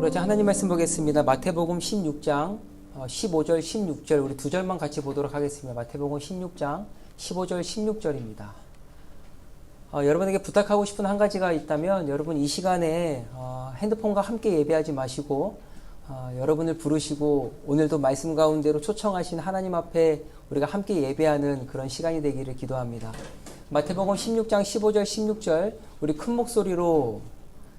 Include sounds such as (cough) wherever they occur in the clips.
우리 하나님 말씀 보겠습니다. 마태복음 16장 15절, 16절 우리 두 절만 같이 보도록 하겠습니다. 마태복음 16장 15절, 16절입니다. 어, 여러분에게 부탁하고 싶은 한 가지가 있다면 여러분 이 시간에 어, 핸드폰과 함께 예배하지 마시고 어, 여러분을 부르시고 오늘도 말씀 가운데로 초청하신 하나님 앞에 우리가 함께 예배하는 그런 시간이 되기를 기도합니다. 마태복음 16장 15절 16절 우리 큰 목소리로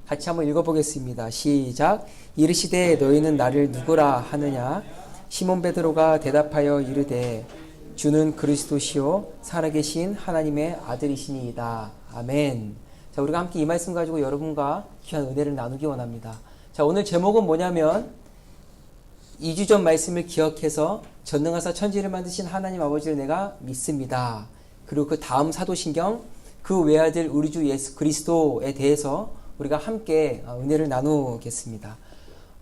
같이 한번 읽어보겠습니다. 시작. 이르시되 너희는 나를 누구라 하느냐? 시몬 베드로가 대답하여 이르되 주는 그리스도시요 살아계신 하나님의 아들이시니이다. 아멘. 자, 우리가 함께 이 말씀 가지고 여러분과 귀한 은혜를 나누기 원합니다. 자, 오늘 제목은 뭐냐면 2주 전 말씀을 기억해서 전능하사 천지를 만드신 하나님 아버지를 내가 믿습니다. 그리고 그 다음 사도신경 그 외아들 우리 주 예수 그리스도에 대해서 우리가 함께 은혜를 나누겠습니다.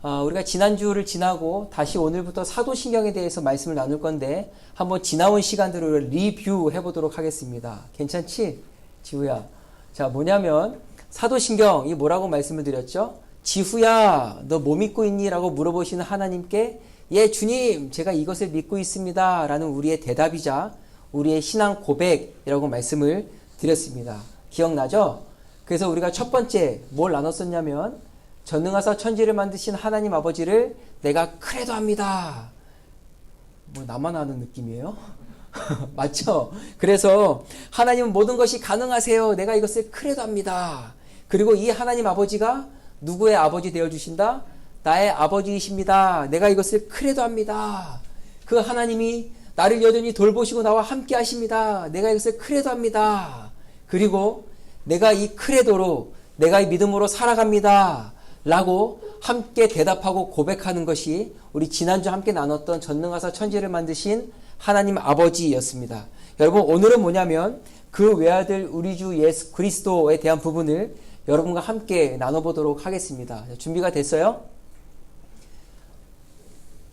어, 우리가 지난주를 지나고 다시 오늘부터 사도신경에 대해서 말씀을 나눌 건데 한번 지나온 시간들을 리뷰해 보도록 하겠습니다. 괜찮지? 지우야. 자, 뭐냐면 사도신경 이 뭐라고 말씀을 드렸죠? 지후야, 너 뭐 믿고 있니? 라고 물어보시는 하나님께 예, 주님, 제가 이것을 믿고 있습니다. 라는 우리의 대답이자 우리의 신앙 고백이라고 말씀을 드렸습니다. 기억나죠? 그래서 우리가 첫 번째 뭘 나눴었냐면 전능하사 천지를 만드신 하나님 아버지를 내가 크레도 합니다. 뭐 나만 아는 느낌이에요? (laughs) 맞죠? 그래서 하나님은 모든 것이 가능하세요. 내가 이것을 크레도 합니다. 그리고 이 하나님 아버지가 누구의 아버지 되어 주신다? 나의 아버지이십니다. 내가 이것을 크레도 합니다. 그 하나님이 나를 여전히 돌보시고 나와 함께 하십니다. 내가 이것을 크레도 합니다. 그리고 내가 이 크레도로 내가 이 믿음으로 살아갑니다. 라고 함께 대답하고 고백하는 것이 우리 지난주 함께 나눴던 전능하사 천지를 만드신 하나님 아버지였습니다. 여러분 오늘은 뭐냐면 그 외아들 우리 주 예수 그리스도에 대한 부분을 여러분과 함께 나눠보도록 하겠습니다. 준비가 됐어요?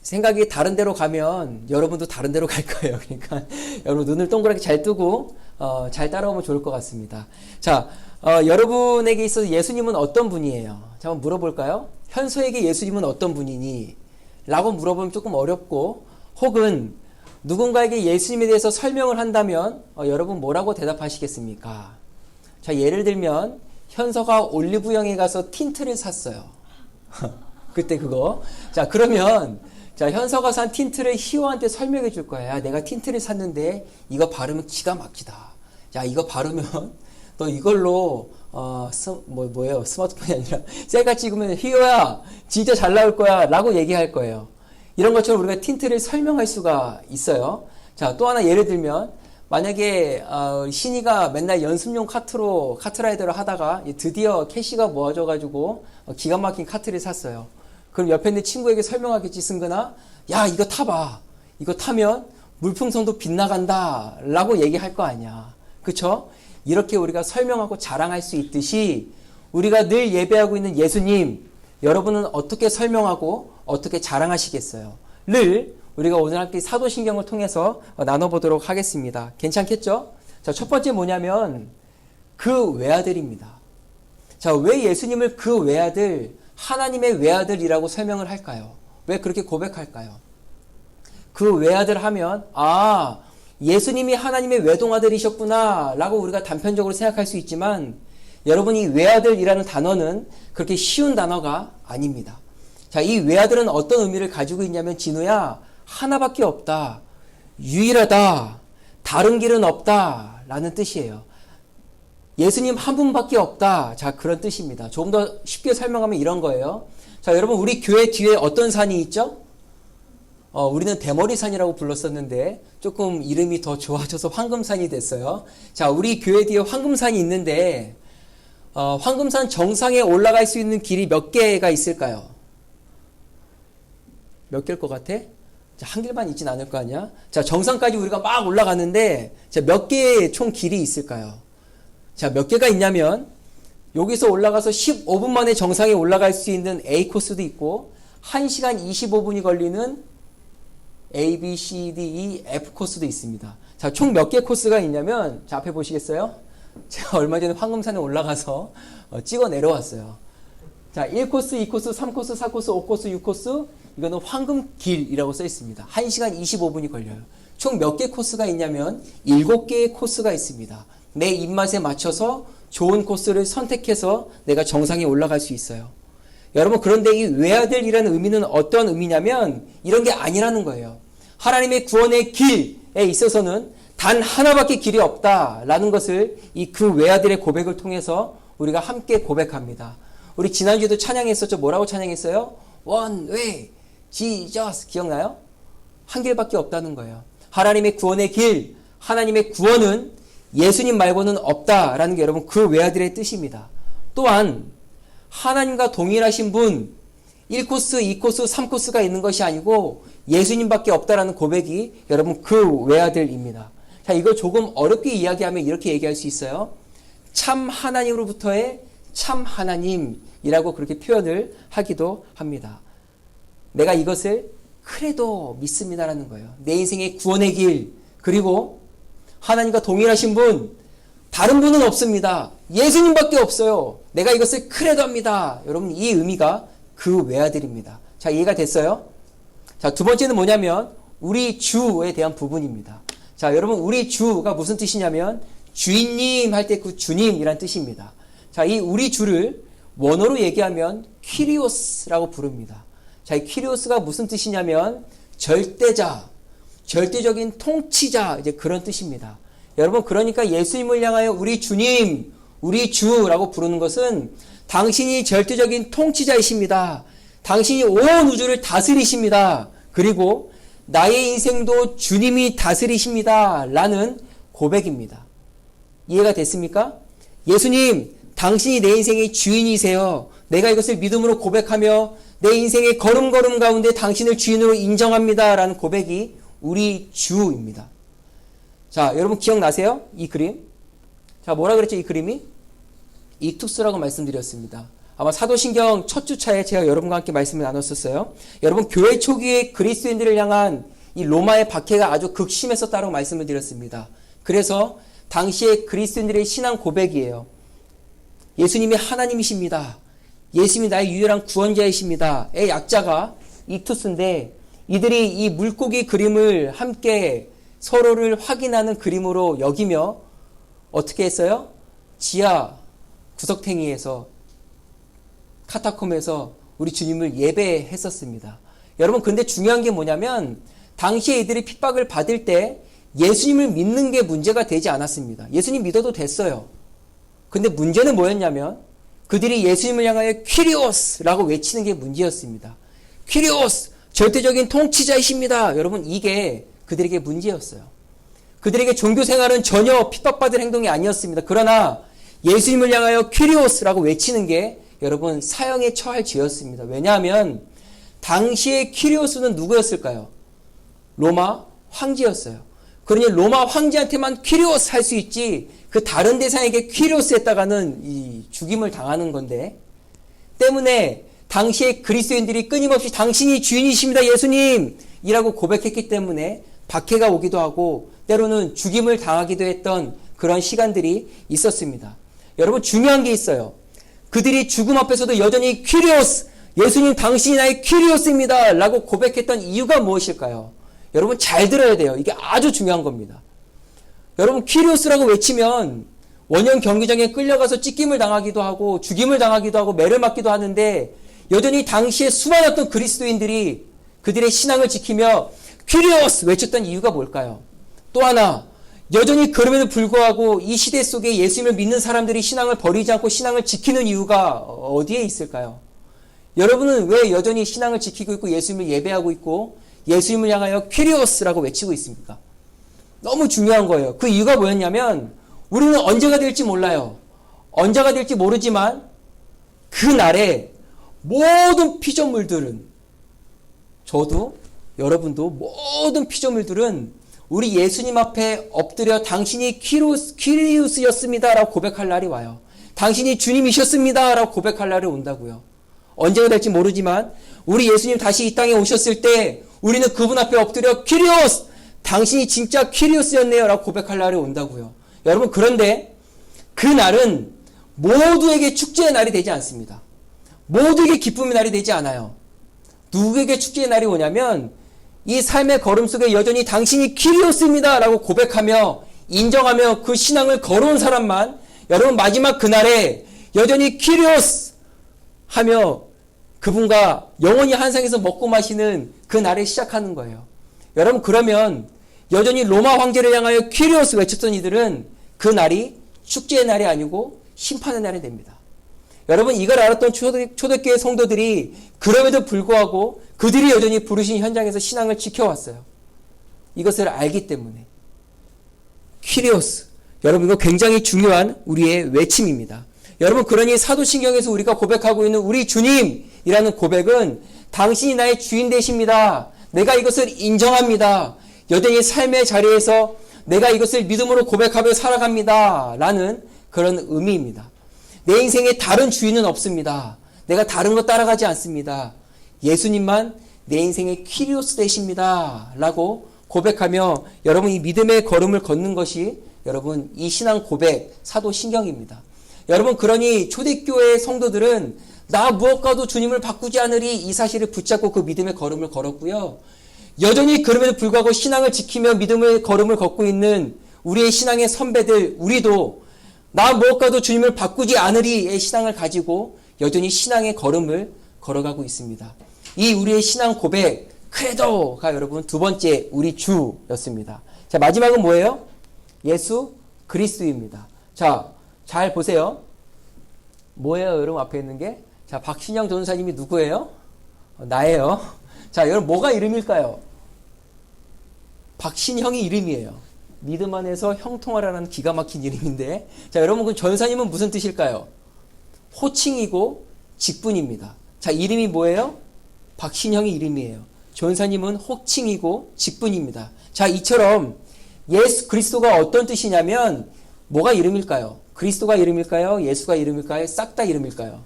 생각이 다른 데로 가면 여러분도 다른 데로 갈 거예요. (laughs) 그러니까 여러분 눈을 동그랗게 잘 뜨고 어, 잘 따라오면 좋을 것 같습니다. 자, 어, 여러분에게 있어서 예수님은 어떤 분이에요? 자, 한번 물어볼까요? 현소에게 예수님은 어떤 분이니? 라고 물어보면 조금 어렵고 혹은 누군가에게 예수님에 대해서 설명을 한다면 어, 여러분 뭐라고 대답하시겠습니까? 자, 예를 들면 현서가 올리브영에 가서 틴트를 샀어요. (laughs) 그때 그거. 자, 그러면 자, 현서가 산 틴트를 희호한테 설명해 줄 거야. 야, 내가 틴트를 샀는데 이거 바르면 기가 막히다. 야, 이거 바르면 (laughs) 너 이걸로 어, 스, 뭐 뭐예요? 스마트폰이 아니라 (laughs) 셀카 찍으면 희호야, 진짜 잘 나올 거야 라고 얘기할 거예요. 이런 것처럼 우리가 틴트를 설명할 수가 있어요. 자, 또 하나 예를 들면 만약에 어, 신이가 맨날 연습용 카트로 카트라이더를 하다가 드디어 캐시가 모아져 가지고 어, 기가 막힌 카트를 샀어요. 그럼 옆에 있는 친구에게 설명하겠지, 승근아. 야, 이거 타봐. 이거 타면 물풍선도 빗나간다. 라고 얘기할 거 아니야. 그쵸? 이렇게 우리가 설명하고 자랑할 수 있듯이 우리가 늘 예배하고 있는 예수님, 여러분은 어떻게 설명하고 어떻게 자랑하시겠어요? 를 우리가 오늘 함께 사도신경을 통해서 나눠보도록 하겠습니다. 괜찮겠죠? 자, 첫 번째 뭐냐면 그 외아들입니다. 자, 왜 예수님을 그 외아들, 하나님의 외아들이라고 설명을 할까요? 왜 그렇게 고백할까요? 그 외아들 하면, 아, 예수님이 하나님의 외동아들이셨구나, 라고 우리가 단편적으로 생각할 수 있지만, 여러분 이 외아들이라는 단어는 그렇게 쉬운 단어가 아닙니다. 자, 이 외아들은 어떤 의미를 가지고 있냐면, 진우야, 하나밖에 없다. 유일하다. 다른 길은 없다. 라는 뜻이에요. 예수님 한 분밖에 없다. 자, 그런 뜻입니다. 조금 더 쉽게 설명하면 이런 거예요. 자, 여러분, 우리 교회 뒤에 어떤 산이 있죠? 어, 우리는 대머리산이라고 불렀었는데, 조금 이름이 더 좋아져서 황금산이 됐어요. 자, 우리 교회 뒤에 황금산이 있는데, 어, 황금산 정상에 올라갈 수 있는 길이 몇 개가 있을까요? 몇 개일 것 같아? 자, 한 길만 있진 않을 거 아니야? 자, 정상까지 우리가 막 올라가는데, 자, 몇 개의 총 길이 있을까요? 자, 몇 개가 있냐면, 여기서 올라가서 15분 만에 정상에 올라갈 수 있는 A 코스도 있고, 1시간 25분이 걸리는 A, B, C, D, E, F 코스도 있습니다. 자, 총 몇 개 코스가 있냐면, 자, 앞에 보시겠어요? (laughs) 제가 얼마 전에 황금산에 올라가서 어, 찍어 내려왔어요. 자, 1코스, 2코스, 3코스, 4코스, 5코스, 6코스. 이거는 황금길이라고 써 있습니다. 1시간 25분이 걸려요. 총 몇 개 코스가 있냐면 7개의 코스가 있습니다. 내 입맛에 맞춰서 좋은 코스를 선택해서 내가 정상에 올라갈 수 있어요. 여러분, 그런데 이 외아들이라는 의미는 어떤 의미냐면 이런 게 아니라는 거예요. 하나님의 구원의 길에 있어서는 단 하나밖에 길이 없다라는 것을 이 그 외아들의 고백을 통해서 우리가 함께 고백합니다. 우리 지난주에도 찬양했었죠. 뭐라고 찬양했어요? Way, Jesus. 기억나요? 한 길밖에 없다는 거예요. 하나님의 구원의 길, 하나님의 구원은 예수님 말고는 없다라는 게 여러분 그 외아들의 뜻입니다. 또한 하나님과 동일하신 분 1코스, 2코스, 3코스가 있는 것이 아니고 예수님밖에 없다라는 고백이 여러분 그 외아들입니다. 자, 이걸 조금 어렵게 이야기하면 이렇게 얘기할 수 있어요. 참 하나님으로부터의 참 하나님이라고 그렇게 표현을 하기도 합니다. 내가 이것을 그래도 믿습니다라는 거예요. 내 인생의 구원의 길, 그리고 하나님과 동일하신 분, 다른 분은 없습니다. 예수님밖에 없어요. 내가 이것을 크레도 합니다. 여러분, 이 의미가 그 외아들입니다. 자, 이해가 됐어요? 자, 두 번째는 뭐냐면, 우리 주에 대한 부분입니다. 자, 여러분, 우리 주가 무슨 뜻이냐면, 주인님 할 때 그 주님이란 뜻입니다. 자, 이 우리 주를 원어로 얘기하면 퀴리오스라고 부릅니다. 자, 이 퀴리오스가 무슨 뜻이냐면, 절대자, 절대적인 통치자, 이제 그런 뜻입니다. 여러분, 그러니까 예수님을 향하여 우리 주님, 우리 주라고 부르는 것은 당신이 절대적인 통치자이십니다. 당신이 온 우주를 다스리십니다. 그리고 나의 인생도 주님이 다스리십니다. 라는 고백입니다. 이해가 됐습니까? 예수님, 당신이 내 인생의 주인이세요. 내가 이것을 믿음으로 고백하며 내 인생의 걸음걸음 가운데 당신을 주인으로 인정합니다. 라는 고백이 우리 주입니다. 자, 여러분 기억나세요? 이 그림? 자, 뭐라 그랬죠? 이 그림이? 이투스라고 말씀드렸습니다. 아마 사도신경 첫 주차에 제가 여러분과 함께 말씀을 나눴었어요. 여러분 교회 초기에 그리스도인들을 향한 이 로마의 박해가 아주 극심했었다고 말씀을 드렸습니다. 그래서 당시에 그리스도인들의 신앙 고백이에요. 예수님이 하나님이십니다. 예수님이 나의 유일한 구원자이십니다. 의 약자가 이투스인데 이들이 이 물고기 그림을 함께 서로를 확인하는 그림으로 여기며 어떻게 했어요? 지하 구석탱이에서 카타콤에서 우리 주님을 예배했었습니다. 여러분 근데 중요한 게 뭐냐면 당시에 이들이 핍박을 받을 때 예수님을 믿는 게 문제가 되지 않았습니다. 예수님 믿어도 됐어요. 근데 문제는 뭐였냐면 그들이 예수님을 향하여 퀴리오스라고 외치는 게 문제였습니다. 퀴리오스 절대적인 통치자이십니다. 여러분 이게 그들에게 문제였어요. 그들에게 종교 생활은 전혀 핍박받을 행동이 아니었습니다. 그러나 예수님을 향하여 퀴리오스라고 외치는 게 여러분 사형에 처할 죄였습니다. 왜냐하면 당시의 퀴리오스는 누구였을까요? 로마 황제였어요. 그러니 로마 황제한테만 퀴리오스 할 수 있지 그 다른 대상에게 퀴리오스 했다가는 이 죽임을 당하는 건데 때문에 당시에 그리스도인들이 끊임없이 당신이 주인이십니다 예수님 이라고 고백했기 때문에 박해가 오기도 하고 때로는 죽임을 당하기도 했던 그런 시간들이 있었습니다. 여러분 중요한 게 있어요. 그들이 죽음 앞에서도 여전히 퀴리오스 예수님 당신이 나의 퀴리오스입니다 라고 고백했던 이유가 무엇일까요? 여러분 잘 들어야 돼요. 이게 아주 중요한 겁니다. 여러분 퀴리오스라고 외치면 원형 경기장에 끌려가서 찢김을 당하기도 하고 죽임을 당하기도 하고 매를 맞기도 하는데 여전히 당시에 수많았던 그리스도인들이 그들의 신앙을 지키며 퀴리오스 외쳤던 이유가 뭘까요? 또 하나 여전히 그럼에도 불구하고 이 시대 속에 예수님을 믿는 사람들이 신앙을 버리지 않고 신앙을 지키는 이유가 어디에 있을까요? 여러분은 왜 여전히 신앙을 지키고 있고 예수님을 예배하고 있고 예수님을 향하여 퀴리오스라고 외치고 있습니까? 너무 중요한 거예요. 그 이유가 뭐였냐면 우리는 언제가 될지 몰라요. 언제가 될지 모르지만 그 날에 모든 피조물들은 저도 여러분도 모든 피조물들은 우리 예수님 앞에 엎드려 당신이 퀴리우스, 퀴리우스였습니다라고 고백할 날이 와요. 당신이 주님이셨습니다라고 고백할 날이 온다고요. 언제가 될지 모르지만 우리 예수님 다시 이 땅에 오셨을 때 우리는 그분 앞에 엎드려 퀴리오스 당신이 진짜 퀴리오스였네요 라고 고백할 날이 온다고요. 여러분 그런데 그 날은 모두에게 축제의 날이 되지 않습니다. 모두에게 기쁨의 날이 되지 않아요. 누구에게 축제의 날이 오냐면 이 삶의 걸음 속에 여전히 당신이 키리오스입니다 라고 고백하며 인정하며 그 신앙을 걸어온 사람만 여러분 마지막 그날에 여전히 키리오스 하며 그분과 영원히 한상에서 먹고 마시는 그 날에 시작하는 거예요. 여러분 그러면 여전히 로마 황제를 향하여 키리오스 외쳤던 이들은 그 날이 축제의 날이 아니고 심판의 날이 됩니다. 여러분 이걸 알았던 초대, 초대교회 성도들이 그럼에도 불구하고 그들이 여전히 부르신 현장에서 신앙을 지켜왔어요. 이것을 알기 때문에 퀴리오스 여러분 이거 굉장히 중요한 우리의 외침입니다. 여러분 그러니 사도신경에서 우리가 고백하고 있는 우리 주님이라는 고백은 당신이 나의 주인 되십니다. 내가 이것을 인정합니다. 여전히 삶의 자리에서 내가 이것을 믿음으로 고백하며 살아갑니다. 라는 그런 의미입니다. 내 인생에 다른 주인은 없습니다. 내가 다른 거 따라가지 않습니다. 예수님만 내 인생의 퀴리오스 되십니다. 라고 고백하며 여러분 이 믿음의 걸음을 걷는 것이 여러분 이 신앙 고백 사도 신경입니다. 여러분 그러니 초대교회 성도들은 나 무엇과도 주님을 바꾸지 않으리 이 사실을 붙잡고 그 믿음의 걸음을 걸었고요. 여전히 그럼에도 불구하고 신앙을 지키며 믿음의 걸음을 걷고 있는 우리의 신앙의 선배들 우리도 나 무엇과도 주님을 바꾸지 않으리의 신앙을 가지고 여전히 신앙의 걸음을 걸어가고 있습니다. 이 우리의 신앙 고백 크레도가 여러분 두 번째 우리 주였습니다. 자 마지막은 뭐예요? 예수 그리스도입니다. 자 잘 보세요. 뭐예요, 여러분 앞에 있는 게? 자 박신영 전사님이 누구예요? 어, 나예요. (laughs) 자 여러분 뭐가 이름일까요? 박신형이 이름이에요. 믿음 안에서 형통하라는 기가 막힌 이름인데 자 여러분 그 전사님은 무슨 뜻일까요? 호칭이고 직분입니다. 자 이름이 뭐예요? 박신형이 이름이에요. 전사님은 호칭이고 직분입니다. 자 이처럼 예수 그리스도가 어떤 뜻이냐면 뭐가 이름일까요? 그리스도가 이름일까요? 예수가 이름일까요? 싹 다 이름일까요?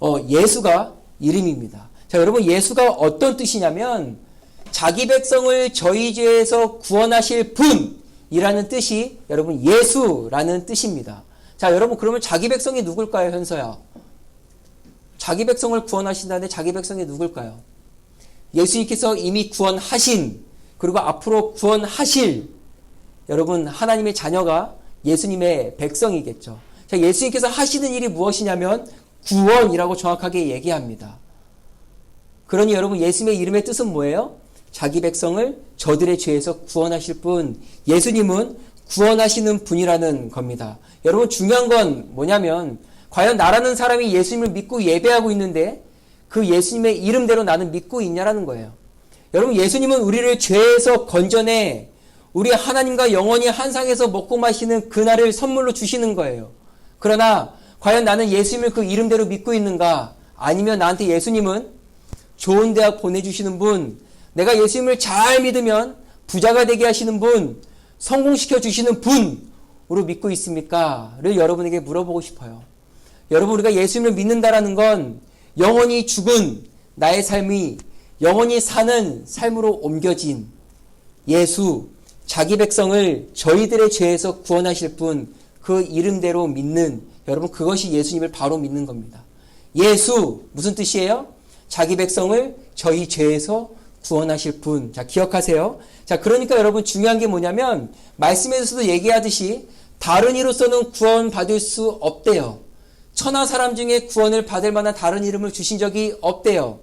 어 예수가 이름입니다. 자 여러분 예수가 어떤 뜻이냐면 자기 백성을 저희 죄에서 구원하실 분이라는 뜻이 여러분 예수라는 뜻입니다. 자, 여러분 그러면 자기 백성이 누굴까요, 현서야? 자기 백성을 구원하신다는데 자기 백성이 누굴까요? 예수님께서 이미 구원하신 그리고 앞으로 구원하실 여러분 하나님의 자녀가 예수님의 백성이겠죠. 자, 예수님께서 하시는 일이 무엇이냐면 구원이라고 정확하게 얘기합니다. 그러니 여러분 예수님의 이름의 뜻은 뭐예요? 자기 백성을 저들의 죄에서 구원하실 분, 예수님은 구원하시는 분이라는 겁니다. 여러분 중요한 건 뭐냐면 과연 나라는 사람이 예수님을 믿고 예배하고 있는데 그 예수님의 이름대로 나는 믿고 있냐라는 거예요. 여러분 예수님은 우리를 죄에서 건져내 우리 하나님과 영원히 한상에서 먹고 마시는 그날을 선물로 주시는 거예요. 그러나 과연 나는 예수님을 그 이름대로 믿고 있는가? 아니면 나한테 예수님은 좋은 대학 보내주시는 분, 내가 예수님을 잘 믿으면 부자가 되게 하시는 분, 성공시켜 주시는 분으로 믿고 있습니까? 를 여러분에게 물어보고 싶어요. 여러분, 우리가 예수님을 믿는다라는 건 영원히 죽은 나의 삶이 영원히 사는 삶으로 옮겨진 예수, 자기 백성을 저희들의 죄에서 구원하실 분, 그 이름대로 믿는 여러분, 그것이 예수님을 바로 믿는 겁니다. 예수, 무슨 뜻이에요? 자기 백성을 저희 죄에서 구원하실 분. 자, 기억하세요. 자, 그러니까 여러분 중요한 게 뭐냐면, 말씀에서도 얘기하듯이, 다른 이로서는 구원 받을 수 없대요. 천하 사람 중에 구원을 받을 만한 다른 이름을 주신 적이 없대요.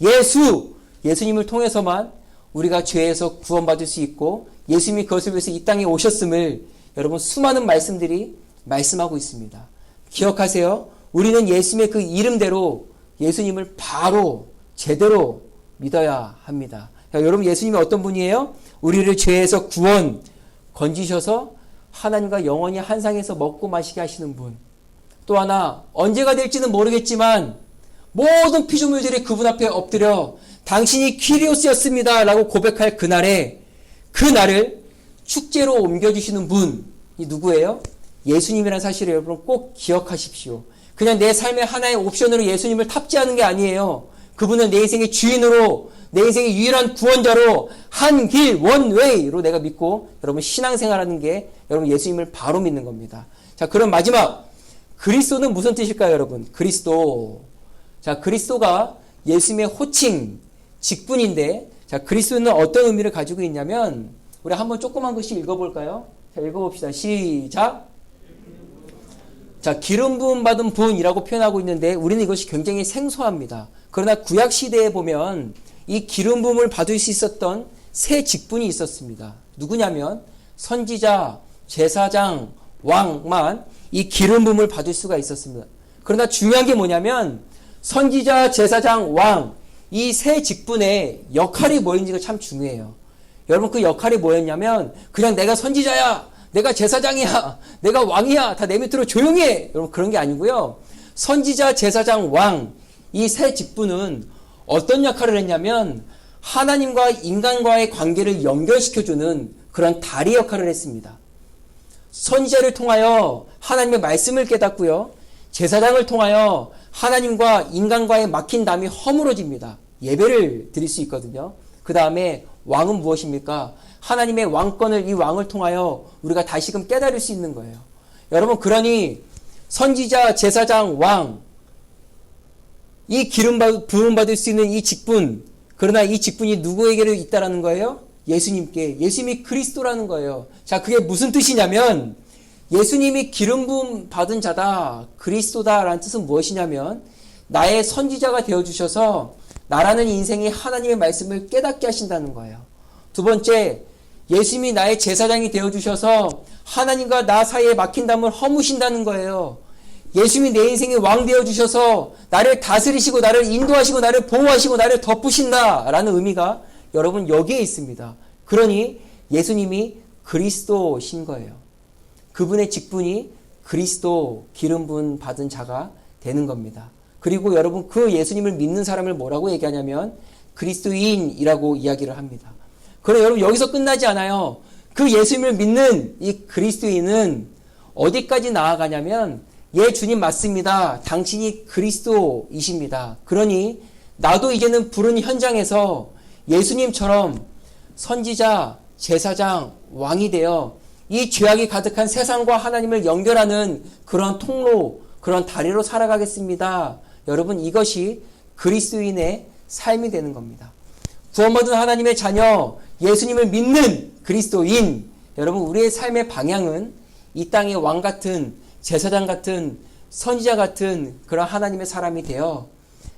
예수! 예수님을 통해서만 우리가 죄에서 구원받을 수 있고, 예수님이 그것을 위해서 이 땅에 오셨음을 여러분 수많은 말씀들이 말씀하고 있습니다. 기억하세요. 우리는 예수님의 그 이름대로 예수님을 바로 제대로 믿어야 합니다. 여러분 예수님이 어떤 분이에요? 우리를 죄에서 구원 건지셔서 하나님과 영원히 한상에서 먹고 마시게 하시는 분. 또 하나 언제가 될지는 모르겠지만 모든 피조물들이 그분 앞에 엎드려 당신이 퀴리오스였습니다 라고 고백할 그날에 그 날을 축제로 옮겨주시는 분이 누구예요? 예수님이라는 사실을 여러분 꼭 기억하십시오. 그냥 내 삶의 하나의 옵션으로 예수님을 탑재하는 게 아니에요. 그분은 내 인생의 주인으로 내 인생의 유일한 구원자로 한 길 원웨이로 내가 믿고 여러분 신앙생활하는 게 여러분 예수님을 바로 믿는 겁니다. 자, 그럼 마지막 그리스도는 무슨 뜻일까요, 여러분? 그리스도. 자, 그리스도가 예수님의 호칭, 직분인데, 자, 그리스도는 어떤 의미를 가지고 있냐면, 우리 한번 조그만 글씨 읽어볼까요? 자, 읽어봅시다. 시작. 자, 기름 부음 받은 분이라고 표현하고 있는데, 우리는 이것이 굉장히 생소합니다. 그러나 구약 시대에 보면, 이 기름 부음을 받을 수 있었던 세 직분이 있었습니다. 누구냐면, 선지자, 제사장, 왕만 이 기름 부음을 받을 수가 있었습니다. 그러나 중요한 게 뭐냐면 선지자, 제사장, 왕 이 세 직분의 역할이 뭐였는지가 참 중요해요. 여러분 그 역할이 뭐였냐면 그냥 내가 선지자야, 내가 제사장이야, 내가 왕이야, 다 내 밑으로 조용히 해. 여러분 그런 게 아니고요. 선지자, 제사장, 왕 이 세 직분은 어떤 역할을 했냐면 하나님과 인간과의 관계를 연결시켜주는 그런 다리 역할을 했습니다. 선지자를 통하여 하나님의 말씀을 깨닫고요. 제사장을 통하여 하나님과 인간과의 막힌 담이 허물어집니다. 예배를 드릴 수 있거든요. 그 다음에 왕은 무엇입니까? 하나님의 왕권을 이 왕을 통하여 우리가 다시금 깨달을 수 있는 거예요. 여러분 그러니 선지자, 제사장, 왕, 이 기름 부음 받을 수 있는 이 직분, 그러나 이 직분이 누구에게로 있다라는 거예요? 예수님께. 예수님이 그리스도라는 거예요. 자, 그게 무슨 뜻이냐면 예수님이 기름 부음 받은 자다, 그리스도다라는 뜻은 무엇이냐면 나의 선지자가 되어 주셔서 나라는 인생이 하나님의 말씀을 깨닫게 하신다는 거예요. 두 번째, 예수님이 나의 제사장이 되어 주셔서 하나님과 나 사이에 막힌 담을 허무신다는 거예요. 예수님이 내 인생의 왕 되어 주셔서 나를 다스리시고 나를 인도하시고 나를 보호하시고 나를 덮으신다라는 의미가 여러분 여기에 있습니다. 그러니 예수님이 그리스도신 거예요. 그분의 직분이 그리스도 기름 부은 받은 자가 되는 겁니다. 그리고 여러분 그 예수님을 믿는 사람을 뭐라고 얘기하냐면 그리스도인이라고 이야기를 합니다. 그럼 여러분 여기서 끝나지 않아요. 그 예수님을 믿는 이 그리스도인은 어디까지 나아가냐면 예 주님 맞습니다. 당신이 그리스도이십니다. 그러니 나도 이제는 부른 현장에서 예수님처럼 선지자, 제사장, 왕이 되어 이 죄악이 가득한 세상과 하나님을 연결하는 그런 통로, 그런 다리로 살아가겠습니다. 여러분 이것이 그리스도인의 삶이 되는 겁니다. 구원받은 하나님의 자녀, 예수님을 믿는 그리스도인, 여러분 우리의 삶의 방향은 이 땅의 왕 같은 제사장 같은 선지자 같은 그런 하나님의 사람이 되어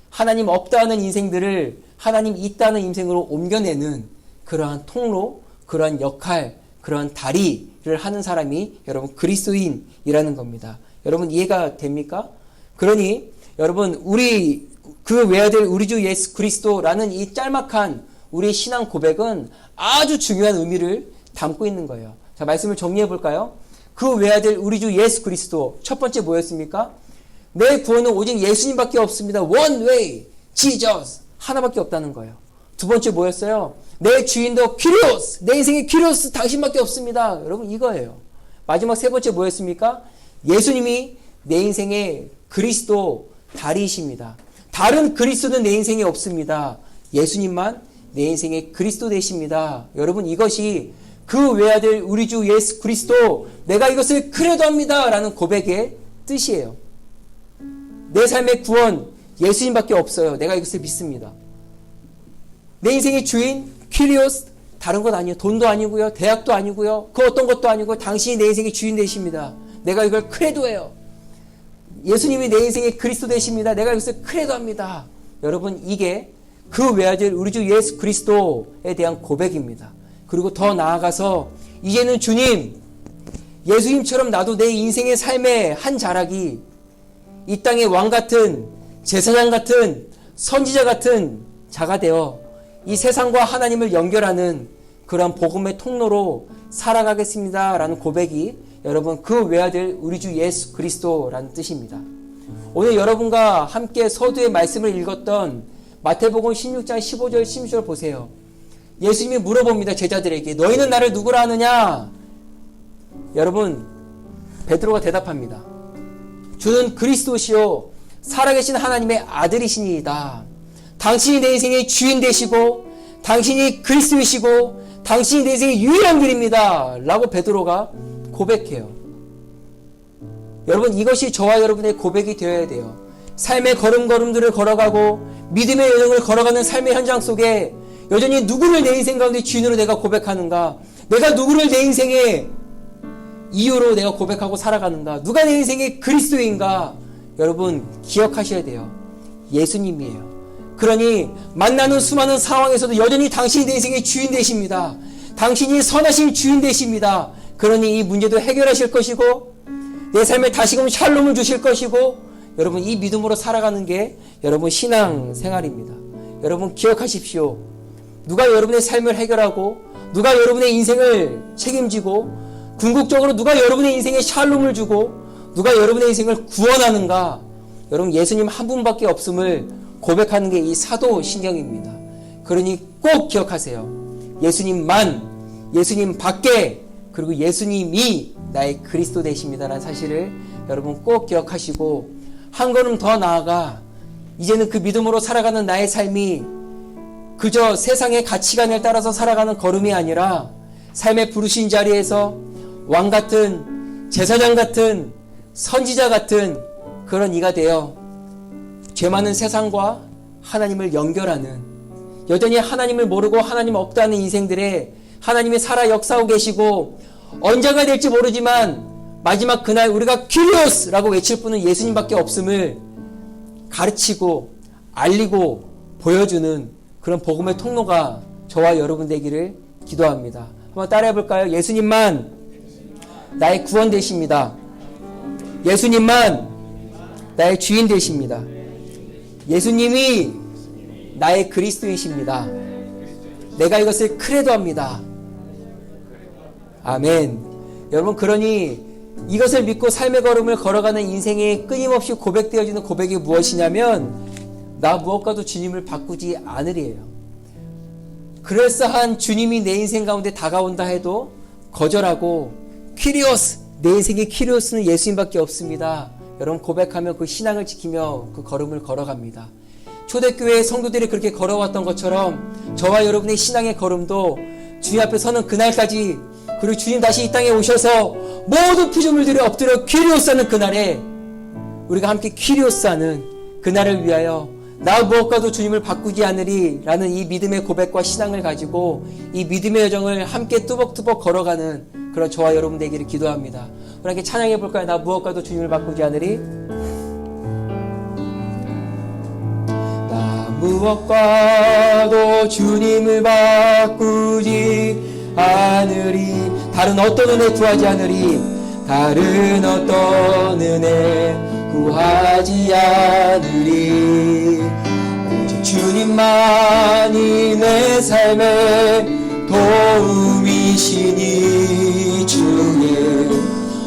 하나님 없다는 인생들을 하나님 있다는 인생으로 옮겨내는 그러한 통로, 그러한 역할, 그러한 다리를 하는 사람이 여러분 그리스도인이라는 겁니다. 여러분 이해가 됩니까? 그러니 여러분 우리 그 외아들 우리 주 예수 그리스도라는 이 짤막한 우리 신앙 고백은 아주 중요한 의미를 담고 있는 거예요. 자 말씀을 정리해 볼까요? 그 외아들 우리 주 예수 그리스도 첫 번째 뭐였습니까? 내 구원은 오직 예수님밖에 없습니다. One way, Jesus 하나밖에 없다는 거예요. 두 번째 뭐였어요? 내 주인도 퀴리오스, 내 인생의 퀴리오스 당신밖에 없습니다. 여러분 이거예요. 마지막 세 번째 뭐였습니까? 예수님이 내 인생의 그리스도 다리이십니다. 다른 그리스도는 내 인생에 없습니다. 예수님만 내 인생의 그리스도 되십니다. 여러분 이것이 그 외아들 우리 주 예수 그리스도 내가 이것을 크레도합니다 라는 고백의 뜻이에요. 내 삶의 구원 예수님밖에 없어요. 내가 이것을 믿습니다. 내 인생의 주인 퀴리오스 다른 것 아니에요. 돈도 아니고요. 대학도 아니고요. 그 어떤 것도 아니고 당신이 내 인생의 주인 되십니다. 내가 이걸 크레도해요. 예수님이 내 인생의 그리스도 되십니다. 내가 이것을 크레도합니다. 여러분 이게 그 외아들 우리 주 예수 그리스도에 대한 고백입니다. 그리고 더 나아가서 이제는 주님 예수님처럼 나도 내 인생의 삶의 한 자락이 이 땅의 왕 같은 제사장 같은 선지자 같은 자가 되어 이 세상과 하나님을 연결하는 그런 복음의 통로로 살아가겠습니다. 라는 고백이 여러분 그 외아들 우리 주 예수 그리스도라는 뜻입니다. 오늘 여러분과 함께 서두의 말씀을 읽었던 마태복음 16장 15절 16절 보세요. 예수님이 물어봅니다. 제자들에게 너희는 나를 누구라 하느냐? 여러분 베드로가 대답합니다. 주는 그리스도시요 살아계신 하나님의 아들이시니이다. 당신이 내 인생의 주인 되시고 당신이 그리스도이시고 당신이 내 인생의 유일한 길입니다. 라고 베드로가 고백해요. 여러분 이것이 저와 여러분의 고백이 되어야 돼요. 삶의 걸음걸음들을 걸어가고 믿음의 여정을 걸어가는 삶의 현장 속에 여전히 누구를 내 인생 가운데 주인으로 내가 고백하는가? 내가 누구를 내 인생의 이유로 내가 고백하고 살아가는가? 누가 내 인생의 그리스도인가? 여러분 기억하셔야 돼요. 예수님이에요. 그러니 만나는 수많은 상황에서도 여전히 당신이 내 인생의 주인 되십니다. 당신이 선하신 주인 되십니다. 그러니 이 문제도 해결하실 것이고 내 삶에 다시금 샬롬을 주실 것이고 여러분 이 믿음으로 살아가는 게 여러분 신앙 생활입니다. 여러분 기억하십시오. 누가 여러분의 삶을 해결하고 누가 여러분의 인생을 책임지고 궁극적으로 누가 여러분의 인생에 샬롬을 주고 누가 여러분의 인생을 구원하는가 여러분 예수님 한 분밖에 없음을 고백하는 게 이 사도 신경입니다. 그러니 꼭 기억하세요. 예수님만 예수님 밖에 그리고 예수님이 나의 그리스도 되십니다라는 사실을 여러분 꼭 기억하시고 한 걸음 더 나아가 이제는 그 믿음으로 살아가는 나의 삶이 그저 세상의 가치관을 따라서 살아가는 걸음이 아니라 삶의 부르신 자리에서 왕 같은 제사장 같은 선지자 같은 그런 이가 되어 죄 많은 세상과 하나님을 연결하는 여전히 하나님을 모르고 하나님 없다는 인생들의 하나님이 살아 역사하고 계시고 언제가 될지 모르지만 마지막 그날 우리가 큐리오스라고 외칠 분은 예수님밖에 없음을 가르치고 알리고 보여주는 그런 복음의 통로가 저와 여러분 되기를 기도합니다. 한번 따라해 볼까요? 예수님만 나의 구원 되십니다. 예수님만 나의 주인 되십니다. 예수님이 나의 그리스도이십니다. 내가 이것을 크레도합니다. 아멘. 여러분 그러니 이것을 믿고 삶의 걸음을 걸어가는 인생에 끊임없이 고백되어지는 고백이 무엇이냐면 나 무엇과도 주님을 바꾸지 않으리에요. 그럴싸한 주님이 내 인생 가운데 다가온다 해도 거절하고 키리오스 내 인생의 키리오스는 예수님밖에 없습니다. 여러분 고백하면 그 신앙을 지키며 그 걸음을 걸어갑니다. 초대교회 성도들이 그렇게 걸어왔던 것처럼 저와 여러분의 신앙의 걸음도 주님 앞에 서는 그날까지 그리고 주님 다시 이 땅에 오셔서 모든 피조물들이 엎드려 퀴리오스 하는 그날에 우리가 함께 퀴리오스 하는 그날을 위하여 나 무엇과도 주님을 바꾸지 않으리 라는 이 믿음의 고백과 신앙을 가지고 이 믿음의 여정을 함께 뚜벅뚜벅 걸어가는 그런 저와 여러분 되기를 기도합니다. 우리 함께 찬양해 볼까요? 나 무엇과도 주님을 바꾸지 않으리 나 무엇과도 주님을 바꾸지 않으리 다른 어떤 은혜 구하지 않으리 다른 어떤 은혜 구하지 않으리. 오직 주님만이 내 삶의 도움이시니 주의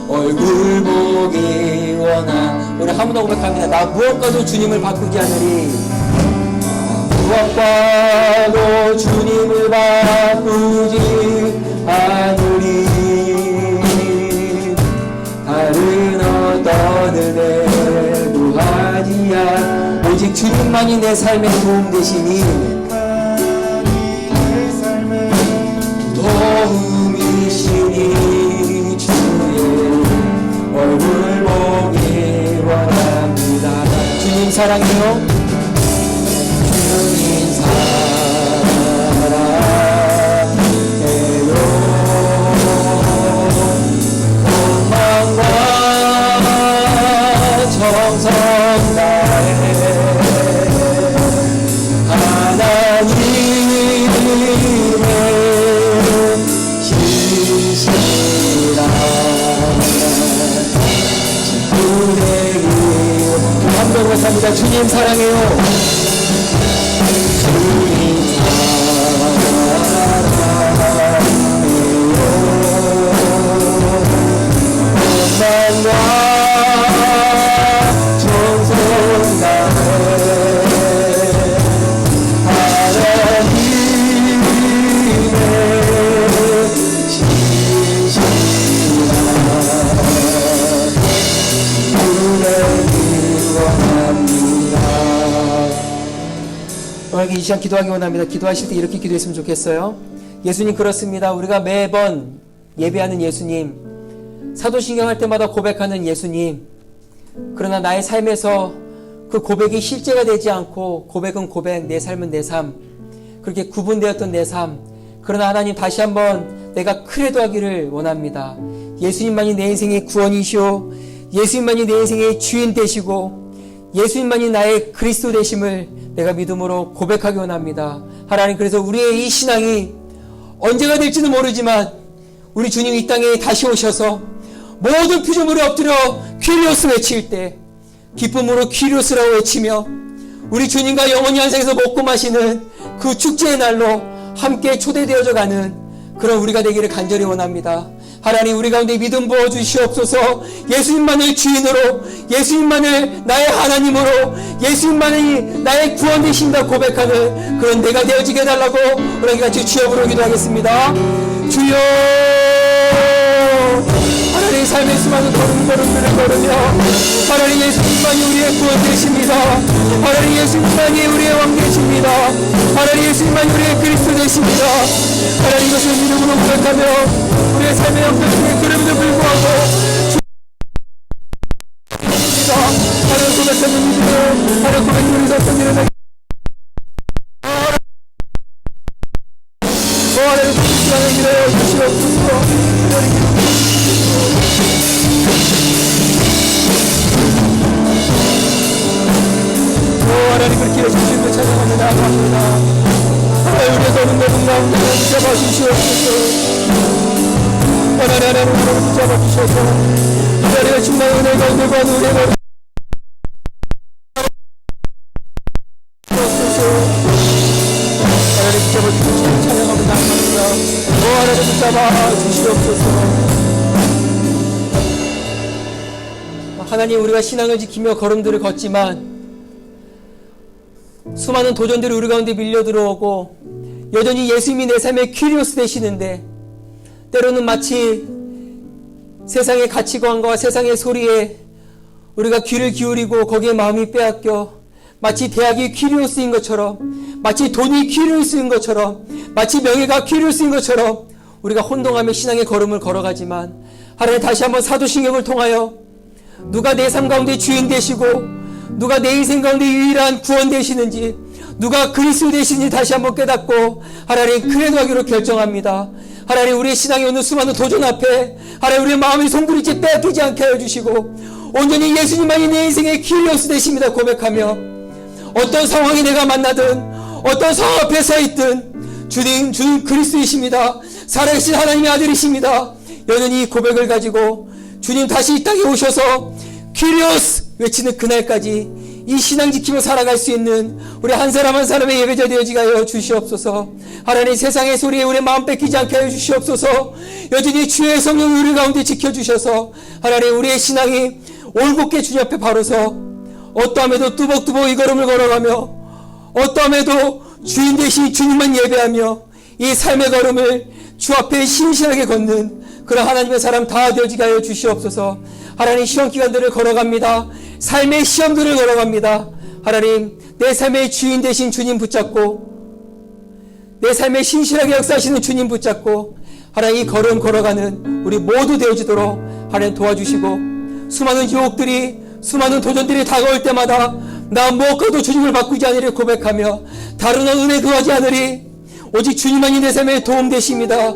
얼굴 보기 원하 우리 한 번 더 고백합니다. 나 무엇과도 주님을 바꾸지 않으리. 무엇과도 주님을 바꾸지 않으리. 다른 어떤 은혜 주님만이 내 삶의 도움 되시니 도움이시니 주의 얼굴 보기 원합니다. 주님 사랑해요 고맙 시간 기도하기 원합니다. 기도하실 때 이렇게 기도했으면 좋겠어요. 예수님 그렇습니다. 우리가 매번 예배하는 예수님, 사도신경 할 때마다 고백하는 예수님. 그러나 나의 삶에서 그 고백이 실제가 되지 않고 고백은 고백, 내 삶은 내 삶. 그렇게 구분되었던 내 삶. 그러나 하나님 다시 한번 내가 크레도 하기를 원합니다. 예수님만이 내 인생의 구원이시오. 예수님만이 내 인생의 주인 되시고 예수님만이 나의 그리스도 되심을 내가 믿음으로 고백하기 원합니다. 하나님 그래서 우리의 이 신앙이 언제가 될지는 모르지만 우리 주님 이 땅에 다시 오셔서 모든 피조물이 엎드려 퀴리오스 외칠 때 기쁨으로 퀴리오스라고 외치며 우리 주님과 영원히 한생에서 먹고 마시는 그 축제의 날로 함께 초대되어져 가는 그런 우리가 되기를 간절히 원합니다. 하나님 우리 가운데 믿음 부어 주시옵소서. 예수님만을 주인으로 예수님만을 나의 하나님으로 예수님만이 나의 구원 되신다 고백하는 그런 내가 되어지게 해달라고 우리 같이 부르 기도하겠습니다. 주여 하나님 삶의 수많은 걸음 걸음들을 걸으며 하나님 예수님만이 우리의 구원 되십니다. 하나님 예수님만이 우리의 왕 되십니다. 하나님 예수님만이 우리의 그리스도 되십니다. 하나님 이것을 믿음으로 고백하며 우리의 삶의 형편 중에 그럼에도 불구하고 우리가 신앙을 지키며 걸음들을 걷지만 수많은 도전들이 우리 가운데 밀려 들어오고 여전히 예수님이 내 삶의 퀴리오스 되시는데 때로는 마치 세상의 가치관과 세상의 소리에 우리가 귀를 기울이고 거기에 마음이 빼앗겨 마치 대학이 퀴리오스인 것처럼 마치 돈이 퀴리오스인 것처럼 마치 명예가 퀴리오스인 것처럼 우리가 혼동하며 신앙의 걸음을 걸어가지만 하나님 다시 한번 사도신경을 통하여 누가 내 삶 가운데 주인 되시고 누가 내 인생 가운데 유일한 구원 되시는지 누가 그리스도 되시는지 다시 한번 깨닫고 하나님 크레도하기로 결정합니다. 하나님 우리의 신앙에 오는 수많은 도전 앞에 하나님 우리의 마음이 송구리째 빼앗기지 않게 하여 주시고 온전히 예수님만이 내 인생의 키리오스 되십니다 고백하며 어떤 상황이 내가 만나든 어떤 상황 앞에 서 있든 주님 주님 그리스도이십니다. 살아계신 하나님의 아들이십니다. 여전히 이 고백을 가지고 주님 다시 이 땅에 오셔서 퀴리오스 외치는 그날까지 이 신앙 지키며 살아갈 수 있는 우리 한 사람 한 사람의 예배자 되어지게 하여 주시옵소서. 하나님 세상의 소리에 우리 마음 뺏기지 않게 하여 주시옵소서. 여전히 주의 성령 우리 가운데 지켜주셔서 하나님 우리의 신앙이 올곧게 주님 앞에 바로서 어떠함에도 뚜벅뚜벅 이 걸음을 걸어가며 어떠함에도 주인 되신 주님만 예배하며 이 삶의 걸음을 주 앞에 신실하게 걷는 그런 하나님의 사람 다 되어지게 하여 주시옵소서. 하나님 시험 기간들을 걸어갑니다. 삶의 시험들을 걸어갑니다. 하나님 내 삶의 주인 되신 주님 붙잡고 내 삶에 신실하게 역사하시는 주님 붙잡고 하나님 이 걸음 걸어가는 우리 모두 되어지도록 하나님 도와주시고 수많은 유혹들이 수많은 도전들이 다가올 때마다 나 무엇과도 주님을 바꾸지 않으리 고백하며 다른 은혜 구하지 않으리. 오직 주님만이 내 삶에 도움 되십니다.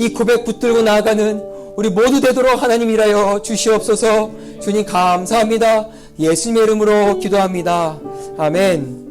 이 고백 붙들고 나아가는 우리 모두 되도록 하나님 일하여 주시옵소서 주님 감사합니다. 예수님의 이름으로 기도합니다. 아멘.